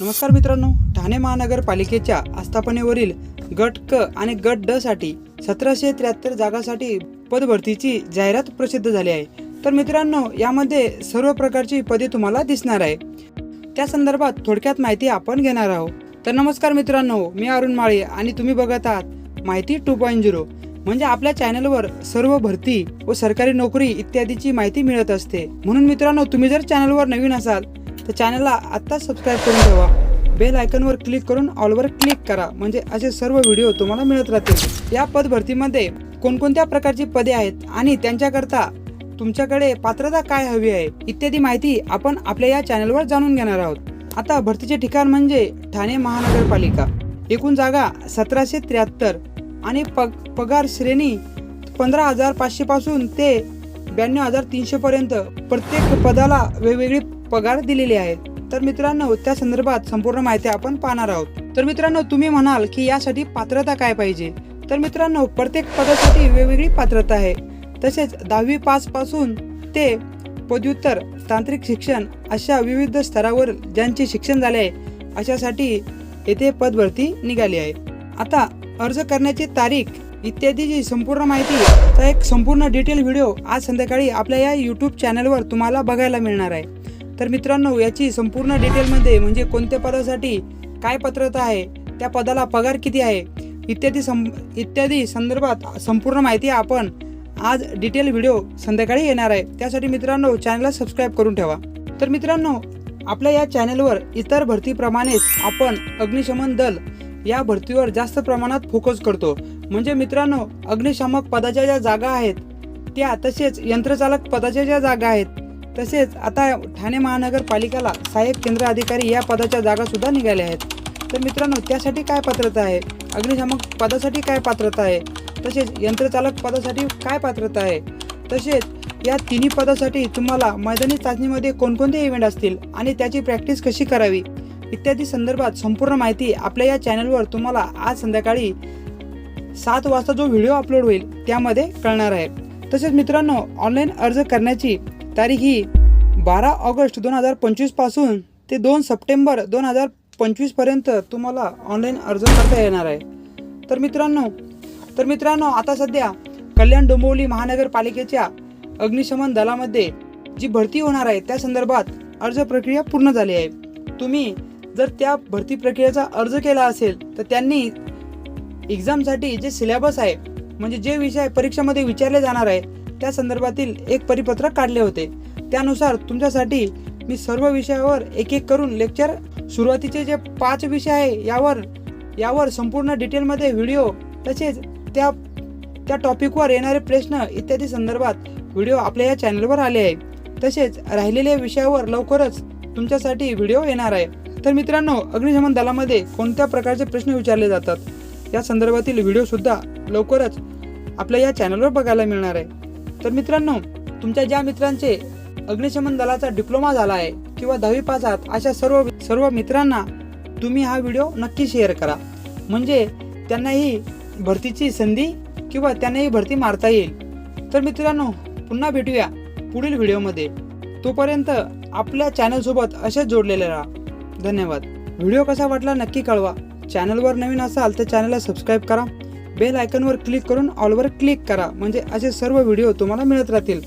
नमस्कार मित्रांनो ठाणे महानगरपालिकेच्या आस्थापनेवरील गट क आणि गट ड साठी सतराशे त्र्याहत्तर जागासाठी पदभरतीची जाहिरात प्रसिद्ध झाली आहे. तर मित्रांनो यामध्ये सर्व प्रकारची पदे तुम्हाला दिसणार आहे. त्या संदर्भात थोडक्यात माहिती आपण घेणार आहोत. तर नमस्कार मित्रांनो मी अरुण माळी आणि तुम्ही बघत आहात माहिती टू पॉईंट झिरो. म्हणजे आपल्या चॅनलवर सर्व भरती व सरकारी नोकरी इत्यादीची माहिती मिळत असते. म्हणून मित्रांनो तुम्ही जर चॅनलवर नवीन असाल तर चॅनलला आत्ताच सबस्क्राईब करून ठेवा. बेल आयकनवर क्लिक करून ऑलवर क्लिक करा. म्हणजे असे सर्व व्हिडिओ तुम्हाला मिळत राहतील. या पद भरतीमध्ये कोणकोणत्या प्रकारची पदे आहेत आणि त्यांच्याकरता तुमच्याकडे पात्रता काय हवी आहे इत्यादी माहिती आपण आपल्या या चॅनलवर जाणून घेणार आहोत. आता भरतीचे ठिकाण म्हणजे ठाणे महानगरपालिका. एकूण जागा सतराशे त्र्याहत्तर आणि पग पगार श्रेणी पंधरा हजार पाचशे पासून ते ब्याण्णव हजार तीनशे पर्यंत प्रत्येक पदाला वेगवेगळी पगार दिलेले आहे. तर मित्रांनो त्या संदर्भात संपूर्ण माहिती आपण पाहणार आहोत. तर मित्रांनो तुम्ही म्हणाल की यासाठी पात्रता काय पाहिजे? तर मित्रांनो प्रत्येक पदासाठी वेगवेगळी पात्रता आहे. तसेच दहावी पासपासून ते पदव्युत्तर तांत्रिक शिक्षण अशा विविध स्तरावर ज्यांचे शिक्षण झाले आहे अशासाठी येथे पदभरती निघाली आहे. आता अर्ज करण्याची तारीख इत्यादीची संपूर्ण माहितीचा एक संपूर्ण डिटेल व्हिडिओ आज संध्याकाळी आपल्या या यूट्यूब चॅनलवर तुम्हाला बघायला मिळणार आहे. तर मित्रांनो याची संपूर्ण डिटेलमध्ये म्हणजे कोणत्या पदासाठी काय पात्रता आहे त्या पदाला पगार किती आहे इत्यादी सं इत्यादी संदर्भात संपूर्ण माहिती आपण आज डिटेल व्हिडिओ संध्याकाळी येणार आहे. त्यासाठी मित्रांनो चॅनलला सबस्क्राईब करून ठेवा. तर मित्रांनो आपल्या या चॅनलवर इतर भरतीप्रमाणेच आपण अग्निशमन दल या भरतीवर जास्त प्रमाणात फोकस करतो. म्हणजे मित्रांनो अग्निशामक पदाच्या ज्या जागा आहेत त्या तसेच यंत्रचालक पदाच्या ज्या जागा आहेत तसेच आता ठाणे महानगरपालिकेला सहाय्यक केंद्र अधिकारी या पदाच्या जागासुद्धा निघाल्या आहेत. तर मित्रांनो त्यासाठी काय पात्रता आहे? अग्निशामक पदासाठी काय पात्रता आहे? तसेच यंत्रचालक पदासाठी काय पात्रता आहे? तसेच या तिन्ही पदासाठी तुम्हाला मैदानी चाचणीमध्ये कोणकोणते इव्हेंट असतील आणि त्याची प्रॅक्टिस कशी करावी? इत्यादी संदर्भात संपूर्ण माहिती आपल्या या चॅनलवर तुम्हाला आज संध्याकाळी सात वाजता जो व्हिडिओ अपलोड होईल त्यामध्ये कळणार आहे. तसेच मित्रांनो ऑनलाईन अर्ज करण्याची तारीख ही बारा ऑगस्ट दोन हजार पंचवीसपासून ते दोन सप्टेंबर दोन हजार पंचवीसपर्यंत तुम्हाला ऑनलाईन अर्ज करता येणार आहे. तर मित्रांनो तर मित्रांनो आता सध्या कल्याण डोंबिवली महानगरपालिकेच्या अग्निशमन दलामध्ये जी भरती होणार आहे त्या संदर्भात अर्ज प्रक्रिया पूर्ण झाली आहे. तुम्ही जर त्या भरती प्रक्रियेचा अर्ज केला असेल तर त्यांनी एक्झामसाठी जे सिलेबस आहे म्हणजे जे विषय परीक्षामध्ये विचारले जाणार आहे त्या संदर्भातील एक परिपत्रक काढले होते. त्यानुसार तुमच्यासाठी मी सर्व विषयावर एक एक करून लेक्चर सुरुवातीचे जे पाच विषय आहे यावर यावर संपूर्ण डिटेलमध्ये व्हिडिओ तसेच त्या त्या टॉपिकवर येणारे प्रश्न इत्यादी संदर्भात व्हिडिओ आपल्या या चॅनलवर आले आहे. तसेच राहिलेल्या विषयावर लवकरच तुमच्यासाठी व्हिडिओ येणार आहे. तर मित्रांनो अग्निशमन दलामध्ये कोणत्या प्रकारचे प्रश्न विचारले जातात? या संदर्भातील व्हिडिओसुद्धा लवकरच आपल्या या चॅनलवर बघायला मिळणार आहे. तर मित्रांनो तुमच्या ज्या मित्रांचे अग्निशमन दलाचा डिप्लोमा झाला आहे किंवा दहावी पास आहात अशा सर्व सर्व मित्रांना तुम्ही हा व्हिडिओ नक्की शेअर करा. म्हणजे त्यांनाही भरतीची संधी किंवा त्यांनाही भरती मारता येईल. तर मित्रांनो पुन्हा भेटूया पुढील व्हिडिओमध्ये. तोपर्यंत आपल्या चॅनलसोबत असेच जोडलेले राहा. धन्यवाद. व्हिडिओ कसा वाटला नक्की कळवा. चॅनलवर नवीन असाल तर चॅनलला सबस्क्राईब करा. बेल आयकनवर क्लिक करून ऑलवर क्लिक करा. म्हणजे असे सर्व व्हिडिओ तुम्हाला मिळत राहतील.